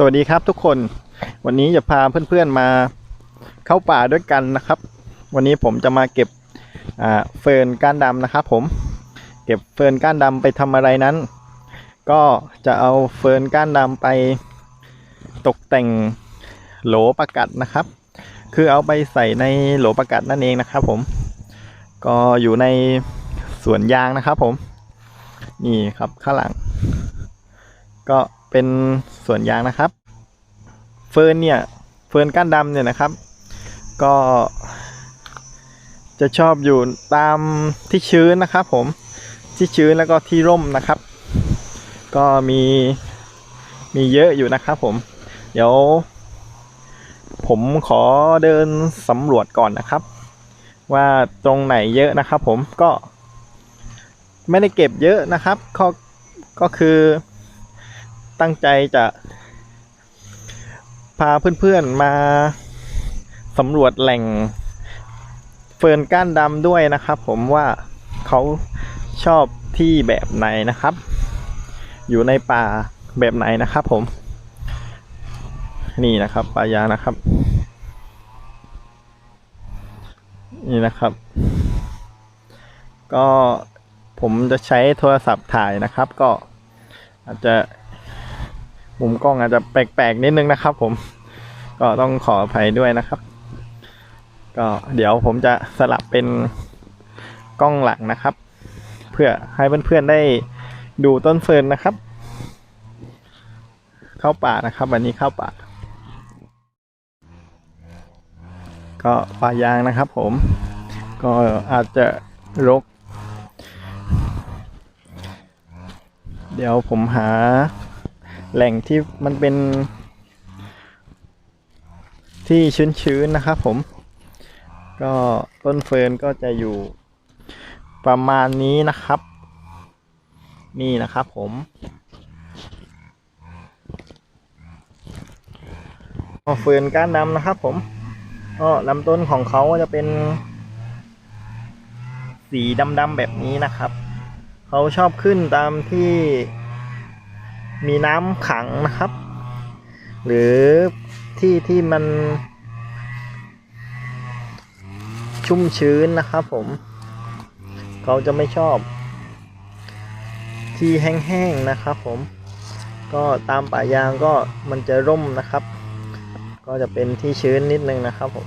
สวัสดีครับทุกคนวันนี้จะพาเพื่อนๆมาเข้าป่าด้วยกันนะครับ วันนี้ผมจะมาเก็บเฟิร์นก้านดำนะครับ ผมเก็บเฟิร์นก้านดำไปทำอะไรนั้น ก็จะเอาเฟิร์นก้านดำไปตกแต่งโหลประกัดนะครับ คือเอาไปใส่ในโหลประกัดนั่นเองนะครับ ผมก็อยู่ในสวนยางนะครับ ผมนี่ครับข้างหลัง ก็ เป็นสวนยางนะครับ เฟิร์นเนี่ยเฟิร์นก้านดำเนี่ยนะครับ ก็ จะชอบอยู่ตามที่ชื้นนะครับ ผมที่ชื้นแล้วก็ที่ร่มนะครับ ก็มีมีเยอะอยู่นะครับ ผม เดี๋ยว ผมขอเดินสำรวจก่อนนะครับ ว่าตรงไหนเยอะนะครับ ผมก็ ไม่ได้เก็บเยอะนะครับก็ก็คือ ตั้งใจจะพาเพื่อนๆมาสำรวจแหล่งเฟิร์นก้านดำด้วยนะครับ ผมว่าเขาชอบที่แบบไหนนะครับ อยู่ในป่าแบบไหนนะครับ ผม นี่นะครับป่ายานะครับ นี่นะครับ ก็ผมจะใช้โทรศัพท์ถ่ายนะครับ ก็อาจจะ มุมกล้องอาจจะแปลกๆนิดนึงนะครับ ผม ก็ต้องขออภัยด้วยนะครับ ก็เดี๋ยวผมจะสลับเป็นกล้องหลังนะครับ เพื่อให้เพื่อนๆได้ดูต้นเฟิร์นนะครับ เข้าป่านะครับ วันนี้เข้าป่า ก็ป่ายางนะครับ ผม ก็อาจจะรก เดี๋ยวผมหา แหล่งที่มันเป็น ที่ชื้นๆนะครับผม ก็ต้นเฟิร์นก็จะอยู่ประมาณนี้นะครับ นี่นะครับผมก็เฟิร์นก้านดำนะครับผมก็ลำต้นของเขาจะเป็น สีดำๆแบบนี้นะครับ เขาชอบขึ้นตามที่ มีน้ำขังนะครับ หรือที่ที่มัน ชุ่มชื้นนะครับผม เขาจะไม่ชอบ ที่แห้งๆนะครับผม ก็ตามป่ายางก็มันจะร่มนะครับ ก็จะเป็นที่ชื้นนิดนึงนะครับผม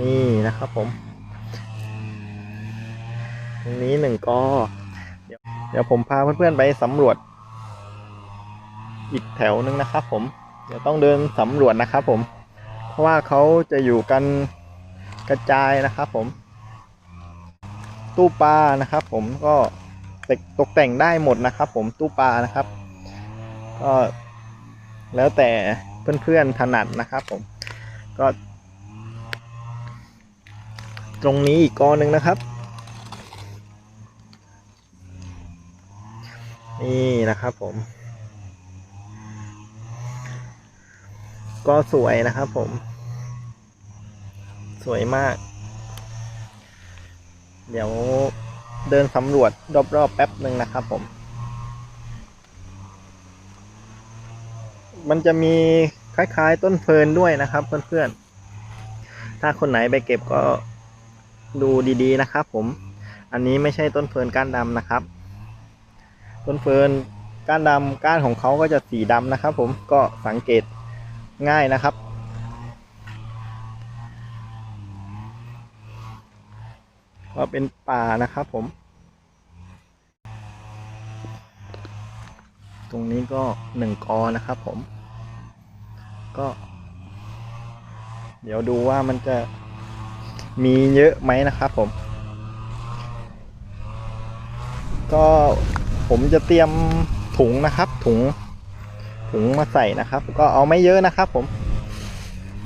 นี่นะครับผมตรงนี้หนึ่งกอเดี๋ยวเดี๋ยวผมพาเพื่อนๆไปสำรวจ อีกแถวหนึ่งนะครับผมเดี๋ยวต้องเดินสำรวจนะครับผมเพราะว่าเขาจะอยู่กันกระจายนะครับผม ตู้ปลานะครับผมก็ตกแต่งได้หมดนะครับผมตู้ปลานะครับ ก็แล้วแต่เพื่อนๆถนัดนะครับผมก็ ตรงนี้อีกกอหนึ่งนะครับ นี่นะครับผม ก็สวยนะครับผม สวยมาก เดี๋ยวเดินสำรวจรอบๆแป๊บหนึ่งนะครับผม มันจะมีคล้ายๆต้นเฟิร์นด้วยนะครับเพื่อนๆ ถ้าคนไหนไปเก็บก็ดูดีๆนะครับผม อันนี้ไม่ใช่ต้นเฟิร์นก้านดำนะครับ ต้นเฟิร์นก้านดำก้านของเขาก็จะสีดำนะครับผม ก็สังเกต ง่ายนะครับว่าเป็นป่านะครับผม ตรงนี้ก็หนึ่งกอนะครับผม ก็ เดี๋ยวดูว่ามันจะมีเยอะไหมนะครับผม ก็ผมจะเตรียมถุงนะครับถุง ถุงมาใส่นะครับ ก็เอาไม่เยอะนะครับ ผม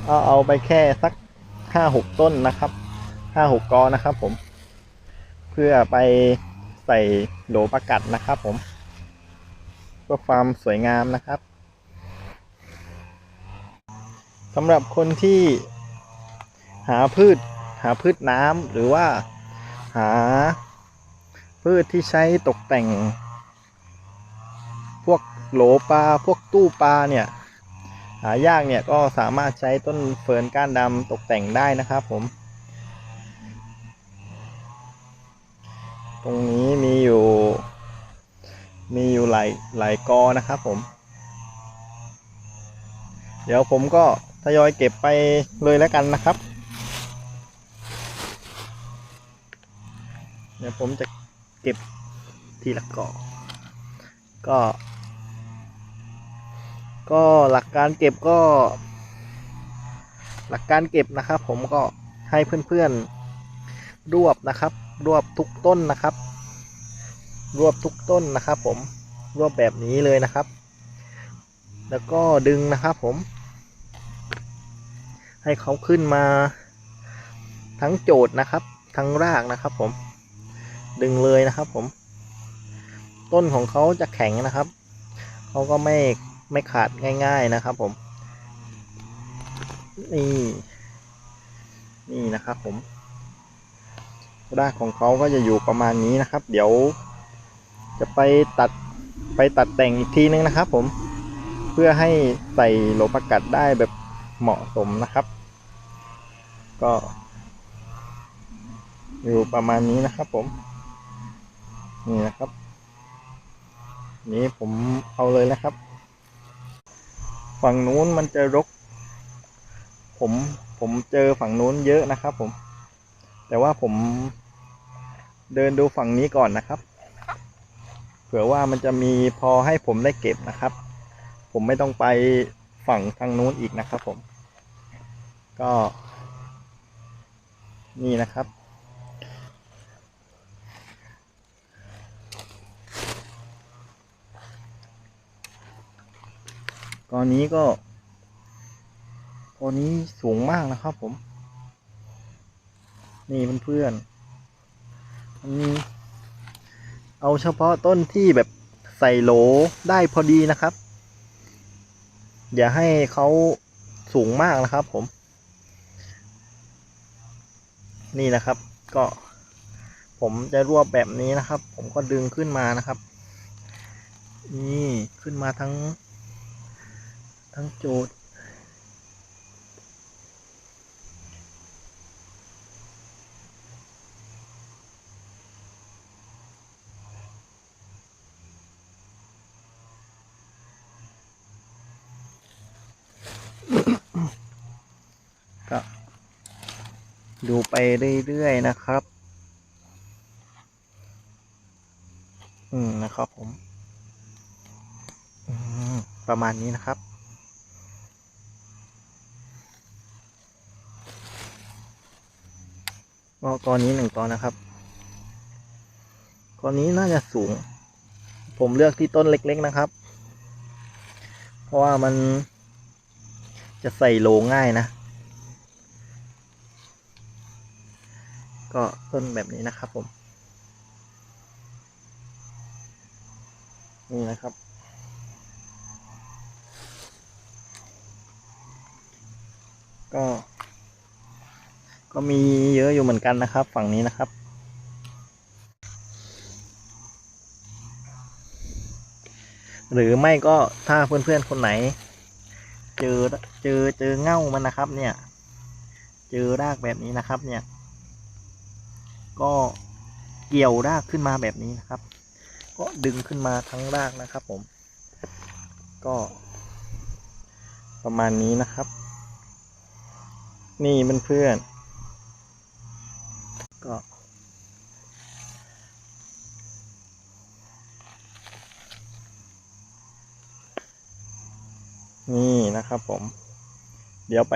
เอาเอาไปแค่สักห้าหกต้นนะครับห้าหกกอนะครับ ผม เพื่อไปใส่โหลประกัดนะครับ ผมเพื่อความสวยงามนะครับสำหรับคนที่หาพืชหาพืชน้ำหรือว่าหาพืชที่ใช้ตกแต่ง โหลปลาพวกตู้ปลาเนี่ยหายากเนี่ยก็สามารถใช้ต้นเฟิร์นก้านดำตกแต่งได้นะครับผม ตรงนี้มีอยู่ มีอยู่หลายหลายกอนะครับผม เดี๋ยวผมก็ทยอยเก็บไปเลยแล้วกันนะครับ เดี๋ยวผมจะเก็บทีละกอก็ ก็หลักการเก็บก็ หลักการเก็บนะครับผมก็ให้เพื่อนๆรวบนะครับ รวบทุกต้นนะครับ รวบทุกต้นนะครับผมรวบแบบนี้เลยนะครับ แล้วก็ดึงนะครับผม ให้เขาขึ้นมาทั้งโจทย์นะครับ ทั้งรากนะครับผม ดึงเลยนะครับผม ต้นของเขาจะแข็งนะครับ เขาก็ไม่ ไม่ขาดง่าย ๆนะครับผม นี่ นี่นะครับผม รากของเขาก็จะอยู่ประมาณนี้นะครับ เดี๋ยวจะไปตัดไปตัดแต่งอีกทีนึงนะครับผม เพื่อให้ใส่โลประกัดได้แบบเหมาะสมนะครับ ก็ อยู่ประมาณนี้นะครับผม นี่นะครับ นี้ผมเอาเลยนะครับ ฝั่งนู้นมันจะรก ผมผมเจอฝั่งนู้นเยอะนะครับ ผม แต่ว่าผมเดินดูฝั่งนี้ก่อนนะครับ เผื่อว่ามันจะมีพอให้ผมได้เก็บนะครับ ผมไม่ต้องไปฝั่งทางนู้นอีกนะครับ ผม ก็ นี่นะครับ กอนนี้ก็กอนนี้สูงมากนะครับผม นี่เพื่อนๆมันเอาเฉพาะต้นที่แบบใส่โหลได้พอดีนะครับ อย่าให้เขาสูงมากนะครับผม นี่นะครับก็ผมจะรวบแบบนี้นะครับ ผมก็ดึงขึ้นมานะครับ นี่ขึ้นมาทั้ง ทั้งโจทย์ ก็ดูไปเรื่อย ๆ นะครับ อืม นะครับผมอืมประมาณนี้นะครับ ก็กอนนี้หนึ่งกอนนะครับกอนนี้น่าจะสูง ผมเลือกที่ต้นเล็ก ๆนะครับ เพราะว่ามันจะใส่โลง่ายนะ ก็ต้นแบบนี้นะครับผม นี่นะครับก็ ก็มีเยอะอยู่เหมือนกันนะครับ ฝั่งนี้นะครับ หรือไม่ก็ถ้าเพื่อนๆคนไหน เจอเจอเจอเง่ามันนะครับ เนี่ย เจอรากแบบนี้นะครับเนี่ย ก็เกี่ยวรากขึ้นมาแบบนี้นะครับ ก็ดึงขึ้นมาทั้งรากนะครับ ผม ก็ ประมาณนี้นะครับ นี่เพื่อนๆ ก็นี่นะครับผม เดี๋ยวไป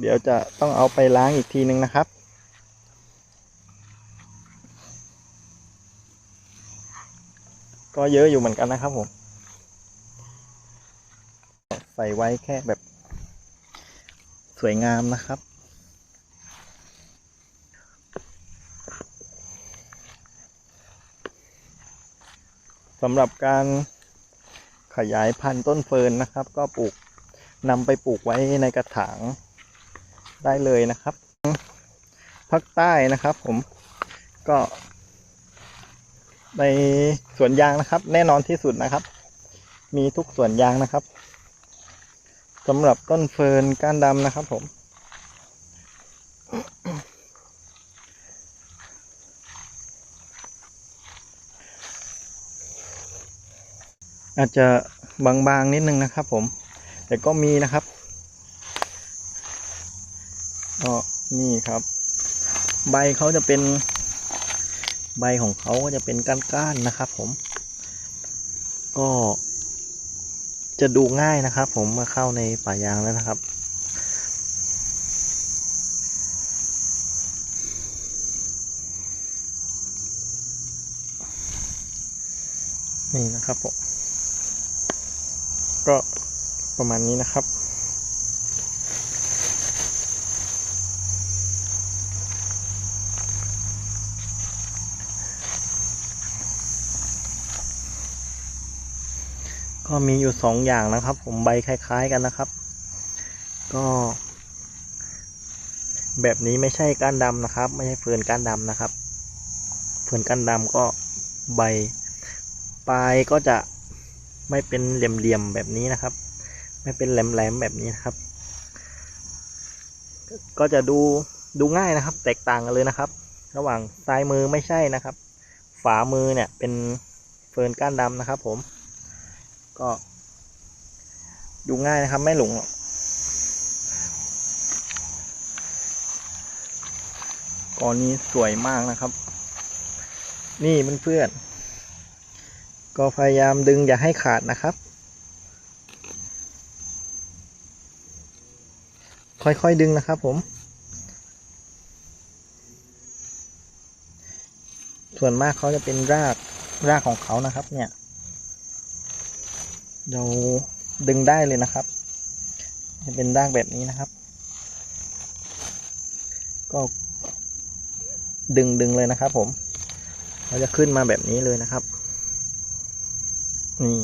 เดี๋ยวจะต้องเอาไปล้างอีกทีนึงนะครับ ก็เยอะอยู่เหมือนกันนะครับผม ใส่ไว้แค่แบบ สวยงามนะครับ สำหรับการขยายพันธุ์ต้นเฟิร์นนะครับ ก็ปลูกนำไปปลูกไว้ในกระถางได้เลยนะครับภาคใต้นะครับ ผมก็ ในสวนยางนะครับ แน่นอนที่สุดนะครับ มีทุกสวนยางนะครับสำหรับต้นเฟิร์นก้านดำนะครับผม อาจจะบางๆนิดนึงนะครับ ผม แต่ก็มีนะครับก็นี่ครับ ใบเขาจะเป็นใบของเขาก็จะเป็นก้านๆนะครับ ผม ก็จะดูง่ายนะครับ ผมมื่อเข้าในป่ายางแล้วนะครับ นี่นะครับผม ก็ประมาณนี้นะครับ ก็มีอยู่สองอย่างนะครับ ผมใบคล้าย ๆกันนะครับ ก็ แบบนี้ไม่ใช่ก้านดำนะครับ ไม่ใช่เฟือนก้านดำนะครับ เฟือนก้านดำก็ใบปลายก็จะ ไม่เป็นเหลี่ยมๆแบบนี้นะครับ ไม่เป็นแหลมๆแบบนี้นะครับ ก็จะดูดูง่ายนะครับ แตกต่างกันเลยนะครับ ระหว่างซ้ายมือไม่ใช่นะครับ ฝามือเนี่ยเป็นเฟิร์นก้านดำนะครับ ผม ก็ดูง่ายนะครับ ไม่หลงหรอกกอนนี้สวยมากนะครับ นี่เพื่อนๆ ก็พยายามดึงอย่าให้ขาดนะครับ ค่อยๆดึงนะครับผม ส่วนมากเขาจะเป็นรากรากของเขานะครับ เนี่ยเราดึงได้เลยนะครับ จะเป็นรากแบบนี้นะครับ ก็ดึงดึงเลยนะครับผม เราจะขึ้นมาแบบนี้เลยนะครับ นี่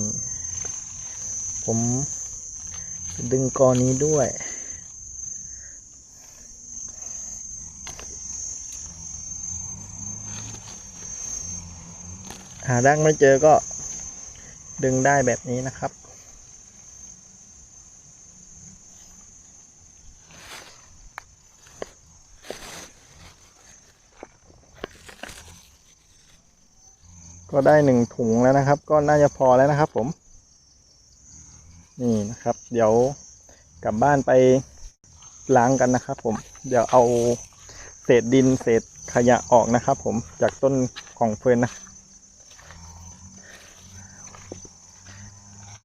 ผมดึงกอนี้ด้วย หารากไม่เจอก็ดึงได้แบบนี้นะครับ ก็ได้หนึ่งถุงแล้วนะครับ ก็น่าจะพอแล้วนะครับ ผม นี่นะครับ เดี๋ยวกลับบ้านไปล้างกันนะครับ ผม เดี๋ยวเอาเศษดินเศษขยะออกนะครับ ผมจากต้นของเฟิร์นนะ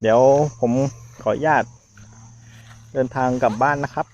เดี๋ยวผมขออนุญาตเดินทางกลับบ้านนะครับ